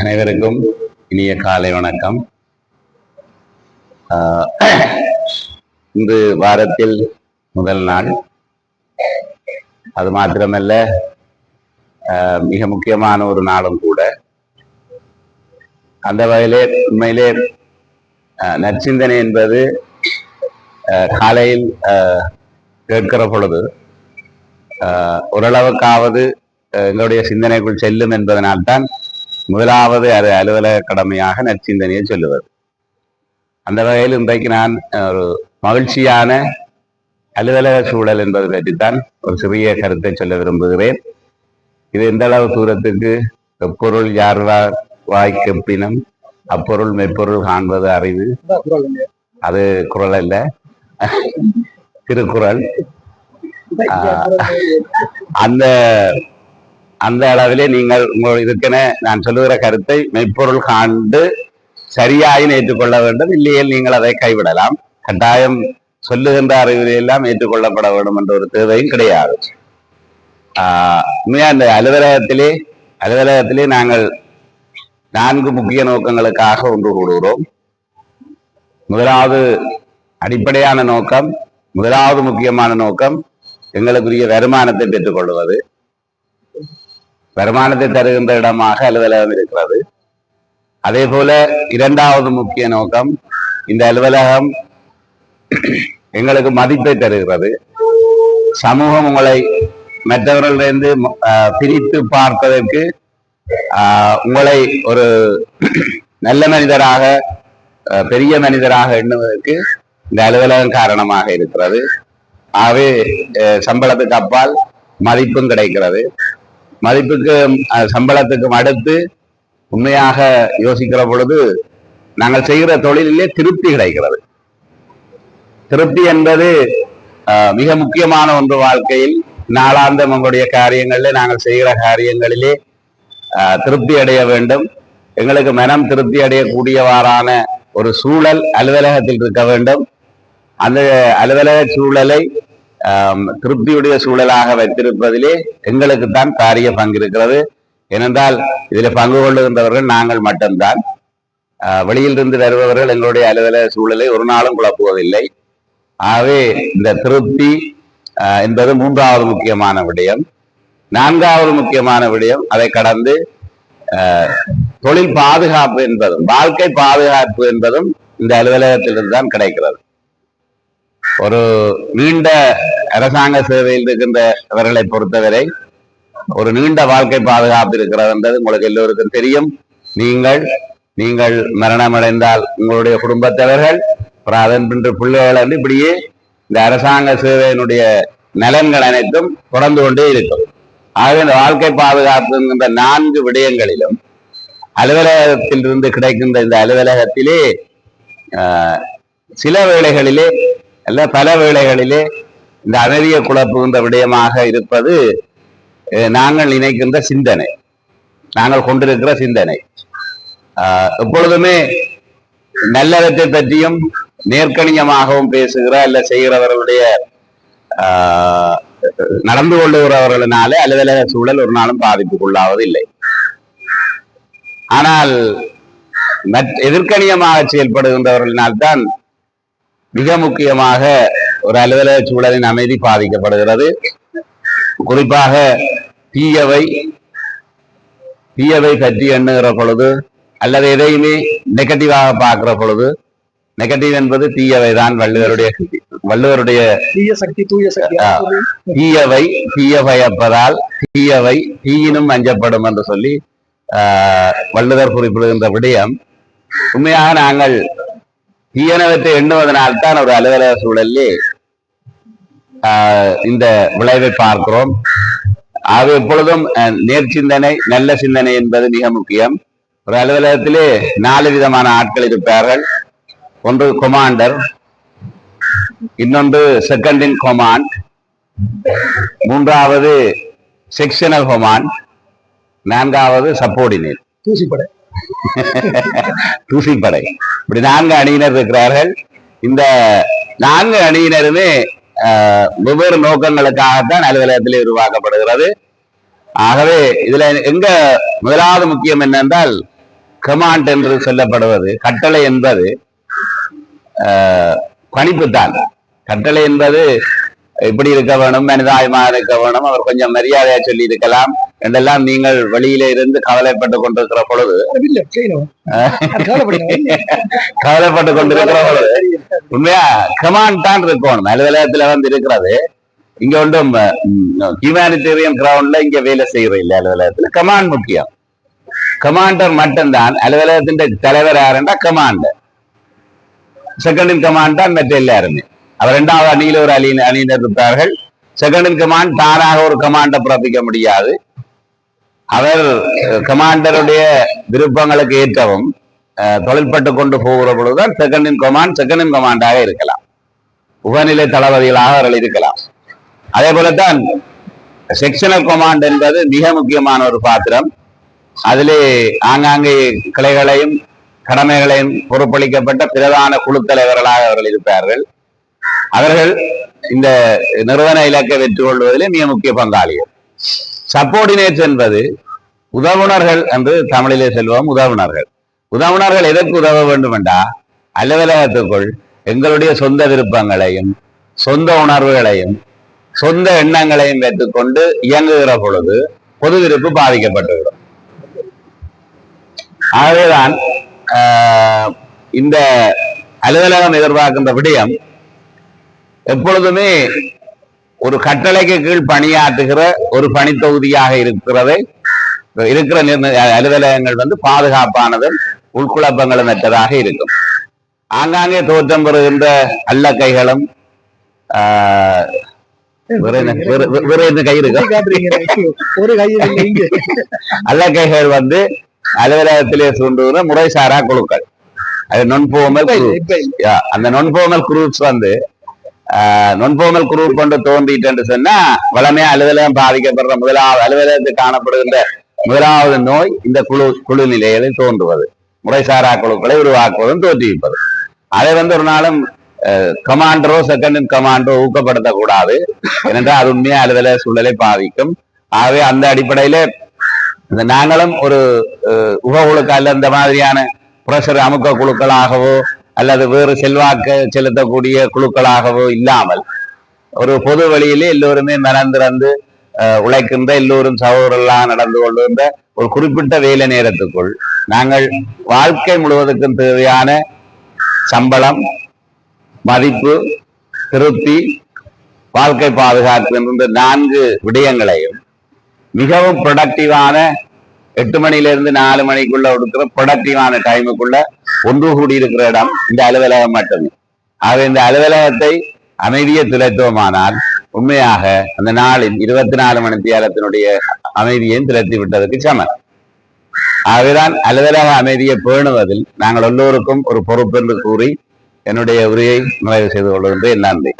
அனைவருக்கும் இனிய காலை வணக்கம். ஆஹ் இன்று வாரத்தில் முதல் நாள். அது மாத்திரமல்ல ஆஹ் மிக முக்கியமான ஒரு நாளும் கூட. அந்த வகையிலே உண்மையிலே நற்சிந்தனை என்பது காலையில் கேட்கிற பொழுது ஆஹ் ஓரளவுக்காவது எங்களுடைய சிந்தனைக்குள் செல்லும் என்பதனால்தான் முதலாவது அது அலுவலக கடமையாக நற்சிந்தனையை சொல்லுவது. அந்த வகையில் இன்றைக்கு நான் ஒரு மகிழ்ச்சியான அலுவலக சூழல் என்பது பற்றித்தான் ஒரு சிறிய கருத்தை சொல்ல விரும்புகிறேன். இது எந்த அளவு தூரத்துக்கு எப்பொருள் யார் வா- வாய்க்கெப்பினும் அப்பொருள் மெய்ப்பொருள் காண்பது அறிவு. அது குரல் அல்ல. திருக்குறள். அந்த அந்த அளவிலே நீங்கள் உங்கள் இதுக்கென நான் சொல்லுகிற கருத்தை மெய்ப்பொருள் காண்டு சரியாய் ஏற்றுக்கொள்ள வேண்டும். இல்லையேல் நீங்கள் அதை கைவிடலாம். கட்டாயம் சொல்லுகின்ற அறிவுரை எல்லாம் ஏற்றுக்கொள்ளப்பட வேண்டும் என்ற ஒரு தேவையும் கிடையாது. ஆஹ் உண்மையா இந்த அலுவலகத்திலே அலுவலகத்திலே நாங்கள் நான்கு முக்கிய நோக்கங்களுக்காக ஒன்று கூடுகிறோம் முதலாவது அடிப்படையான நோக்கம் முதலாவது முக்கியமான நோக்கம் எங்களுக்குரிய வருமானத்தை பெற்றுக்கொள்வது. வருமானத்தை தருகின்ற இடமாக அலுவலகம் இருக்கிறது. அதே போல இரண்டாவது முக்கிய நோக்கம் இந்த அலுவலகம் எங்களுக்கு மதிப்பை தருகிறது. சமூகம் உங்களை மற்றவர்களிலிருந்து பிரித்து பார்ப்பதற்கு ஆஹ், உங்களை ஒரு நல்ல மனிதராக பெரிய மனிதராக எண்ணுவதற்கு இந்த அலுவலகம் காரணமாக இருக்கிறது. ஆகவே சம்பளத்துக்கு அப்பால் மதிப்பும் கிடைக்கிறது. மதிப்புக்கு அஹ், சம்பளத்துக்கும் அடுத்து உண்மையாக யோசிக்கிற பொழுது நாங்கள் செய்கிற தொழிலிலே திருப்தி கிடைக்கிறது. திருப்தி என்பது மிக முக்கியமான ஒன்று வாழ்க்கையில். நாளாந்தம் உங்களுடைய காரியங்களிலே நாங்கள் செய்கிற காரியங்களிலே திருப்தி அடைய வேண்டும். எங்களுக்கு மனம் திருப்தி அடையக்கூடியவாறான ஒரு சூழல் அலுவலகத்தில் இருக்க வேண்டும். அந்த அலுவலக சூழலை திருப்தியுடைய சூழலாக வைத்திருப்பதிலே எங்களுக்கு தான் பங்கு இருக்கிறது. ஏனென்றால் இதில் பங்கு கொள்ளுகின்றவர்கள் நாங்கள் மட்டும்தான். ஆஹ், வெளியிலிருந்து வருபவர்கள் எங்களுடைய அலுவலக சூழலை ஒரு நாளும் குழப்புவதில்லை. ஆகவே இந்த திருப்தி என்பது மூன்றாவது முக்கியமான விடயம். நான்காவது முக்கியமான விடயம் அதை கடந்து ஆஹ், தொழில் பாதுகாப்பு என்பதும் வாழ்க்கை பாதுகாப்பு என்பதும் இந்த அலுவலகத்திலிருந்து தான் கிடைக்கிறது. ஒரு நீண்ட அரசாங்க சேவையில் இருக்கின்றவர்களை பொறுத்தவரை ஒரு நீண்ட வாழ்க்கை பாதுகாப்பு இருக்கிறது என்றது உங்களுக்கு எல்லோருக்கும் தெரியும். நீங்கள் நீங்கள் மரணமடைந்தால் உங்களுடைய குடும்பத்தவர்கள் அப்புறம் அதன் பின்று பிள்ளைகள் வந்து இப்படியே இந்த அரசாங்க சேவையினுடைய நலன்கள் அனைத்தும் தொடர்ந்து கொண்டே இருக்கும். ஆகவே இந்த வாழ்க்கை பாதுகாப்பு என்கின்ற நான்கு விடயங்களிலும் அலுவலகத்தில் இருந்து கிடைக்கின்ற இந்த அலுவலகத்திலே ஆஹ், சில வேளைகளிலே அல்ல பல வேளைகளிலே இந்த அமைதியை குழப்புகின்ற விடயமாக இருப்பது நாங்கள் நினைக்கின்ற சிந்தனை. நாங்கள் கொண்டிருக்கிற சிந்தனை. ஆஹ், எப்பொழுதுமே நல்லறத்தை பற்றியும் நேர்கணியமாகவும் பேசுகிற அல்ல செய்கிறவர்களுடைய ஆஹ், நடந்து கொள்ளுகிறவர்களினாலே அலுவலக சூழல் ஒரு நாளும் பாதிப்புக்குள்ளாவதில்லை. ஆனால் எதிர்கணியமாக செயல்படுகின்றவர்களினால் செயல்படுகின்றவர்களினால்தான் மிக முக்கியமாக ஒரு அலுவலக சூழலின் அமைதி பாதிக்கப்படுகிறது குறிப்பாக தீயவை தீயவை பற்றி எண்ணுகிற பொழுது அல்லது எதையுமே நெகட்டிவாக பார்க்கிற பொழுது நெகட்டிவ் என்பது தீயவை தான் வள்ளுவருடைய வள்ளுவருடைய தீய சக்தி தூய சக்தி. தீயவை தீய பயப்பதால் தீயவை தீயினும் அஞ்சப்படும் என்று சொல்லி ஆஹ், வள்ளுவர் குறிப்பிடுகின்ற விடயம் உண்மையாக நாங்கள் தீயனவற்றை எண்ணுவதனால் தான் ஒரு அலுவலக சூழலிலே இந்த விளைவை பார்க்கிறோம். ஆக எப்பொழுதும் நேர்ச்சிந்தனை நல்ல சிந்தனை என்பது மிக முக்கியம். ஒரு அலுவலகத்திலே நாலு விதமான ஆட்கள் இருப்பார்கள். ஒன்று கொமாண்டர் இன்னொன்று செகண்ட் இன் கொமாண்ட் மூன்றாவது செக்ஷனல் கொமாண்ட் நான்காவது சப்போர்டினேட் தூசிப்படை. தூசிப்படை இப்படி நான்கு அணியினர் இருக்கிறார்கள். இந்த நான்கு அணியினருமே வெவ்வேறு நோக்கங்களுக்காகத்தான் அலுவலகத்தில் உருவாக்கப்படுகிறது. ஆகவே இதுல எங்க முதலாவது முக்கியம் என்னென்றால் கமாண்ட் என்று சொல்லப்படுவது கட்டளை என்பது ஆஹ், பணிப்புத்தான். கட்டளை என்பது இப்படி இருக்க வேணும் மனிதாயமா இருக்க வேணும் அவர் கொஞ்சம் மரியாதையா சொல்லி இருக்கலாம் என்றெல்லாம் நீங்கள் வெளியில இருந்து கவலைப்பட்டு கொண்டிருக்கிற பொழுது கவலைப்பட்டு கொண்டிருக்கிற பொழுது உண்மையா? கமாண்ட் தான் இருக்கணும் அலுவலகத்துல வந்து இருக்கிறது. இங்க ஒன்றும் ஹியூமானிட்டேரியன் கிரவுண்ட்ல இங்க வேலை செய்யறது இல்ல அலுவலகத்துல கமாண்ட் முக்கியம். கமாண்டர் மட்டும்தான். அலுவலகத்தின் தலைவர் யாருன்னா கமாண்டர் செகண்ட் இன் கமாண்ட் தான் மற்ற எல்லாருமே. அவர் இரண்டாவது அணியில ஒரு அணி அணியினர் இருப்பார்கள். செகண்ட் இன் கமாண்ட் தானாக ஒரு கமாண்டை பிறப்பிக்க முடியாது. அவர் கமாண்டருடைய விருப்பங்களுக்கு ஏற்றவும் அஹ், தொழில்பட்டு கொண்டு போகிற பொழுதுதான் second in command second in கமாண்டாக இருக்கலாம். உபநிலை தளபதிகளாக அவர்கள் இருக்கலாம். அதே போலத்தான் செக்ஷனல் கமாண்ட் என்பது மிக முக்கியமான ஒரு பாத்திரம். அதிலே ஆங்காங்கே கிளைகளையும் கடமைகளையும் பொறுப்பளிக்கப்பட்ட பிரதான குழு தலைவர்களாக அவர்கள் இருப்பார்கள். அவர்கள் இந்த நிறுவன இலக்கை வெற்றி கொள்வதிலே மிக முக்கிய பங்காளிகள். சப்போர்டினேட்ஸ் என்பது உதவுனர்கள் என்று தமிழிலே செல்வோம் உதவுனர்கள் உதவுனர்கள் எதற்கு உதவ வேண்டும் என்றா அலுவலகத்துக்குள் எங்களுடைய சொந்த விருப்பங்களையும் சொந்த உணர்வுகளையும் சொந்த எண்ணங்களையும் வைத்துக்கொண்டு இயங்குகிற பொழுது பொது விருப்பு பாதிக்கப்பட்டுவிடும். ஆகவேதான் ஆஹ், இந்த அலுவலகம் எதிர்பார்க்கின்ற விடயம் எப்பொழுதுமே ஒரு கட்டளைக்கு கீழ் பணியாற்றுகிற ஒரு பணித்தொகுதியாக இருக்கிறதை இருக்கிற அலுவலகங்கள் வந்து பாதுகாப்பானதும் உள்குழப்பங்களும் அற்றதாக இருக்கும். ஆங்காங்கே தோற்றம் பெறுகின்ற அல்லக்கைகளும் ஆஹ், வேற என்ன வேற- வேற என்ன கை இருக்கு? எப்படி காட்டுறீங்க எனக்கு? ஒரு கையில் இல்லை இங்க. அல்லக்கைகள் வந்து அலுவலகத்திலே தூண்டுகிற முறைசாரா குழுக்கள். அது நுண்போமல் அந்த நொன்போமல் குரூப்ஸ் வந்து நொன்போமல் குரூப் கொண்டு தோன்றிட்டு சொன்னா வளமையா அலுவலகம் பாதிக்கப்படுற முதலாவது அலுவலகத்தில் காணப்படுகின்ற முதலாவது நோய் இந்த குழு குழு நிலைகளில் தோன்றுவது. முறைசாரா குழுக்களை உருவாக்குவதும் தோற்றுவிப்பது. அதை வந்து ஒரு நாளும் கமாண்டரோ செகண்ட் இன் கமாண்டோ ஊக்கப்படுத்தக்கூடாது. ஏனென்றால் அது உண்மையா அலுவலக சூழலை பாதிக்கும். ஆகவே அந்த அடிப்படையில இந்த நாங்களும் ஒரு அஹ், உபகுழுக்கு அல்ல இந்த மாதிரியான புரஷர் அமுக்க குழுக்களாகவோ அல்லது வேறு செல்வாக்கு செலுத்தக்கூடிய குழுக்களாகவோ இல்லாமல் ஒரு பொது வழியிலே எல்லோருமே மனந்திறந்து உழைக்கின்ற எல்லோரும் சகோதரெல்லாம் நடந்து கொள்கின்ற ஒரு குறிப்பிட்ட வேலை நேரத்துக்குள் நாங்கள் வாழ்க்கை முழுவதற்கும் தேவையான சம்பளம் மதிப்பு திருப்தி வாழ்க்கை பாதுகாப்பு என்ற நான்கு விடயங்களையும் மிகவும் ப்ரொடக்டிவான எட்டு மணில இருந்து நாலு மணிக்குள்ள கொடுக்கிற ப்ரொடக்டிவான டைமுக்குள்ள ஒன்று கூடி இருக்கிற இடம் இந்த அலுவலகம் மட்டுமே. ஆக இந்த அலுவலகத்தை அமைதியை துளைத்தோமானால் உண்மையாக அந்த நாளில் இருபத்தி நாலு மணி நேரத்தினுடைய அமைதியையும் துளைத்து விட்டதற்கு சமன் ஆகவேதான் அலுவலக அமைதியை பேணுவதில் நாங்கள் எல்லோருக்கும் ஒரு பொறுப்பு என்று கூறி என்னுடைய உரையை நிறைவு செய்து கொள்கின்றேன். நன்றி.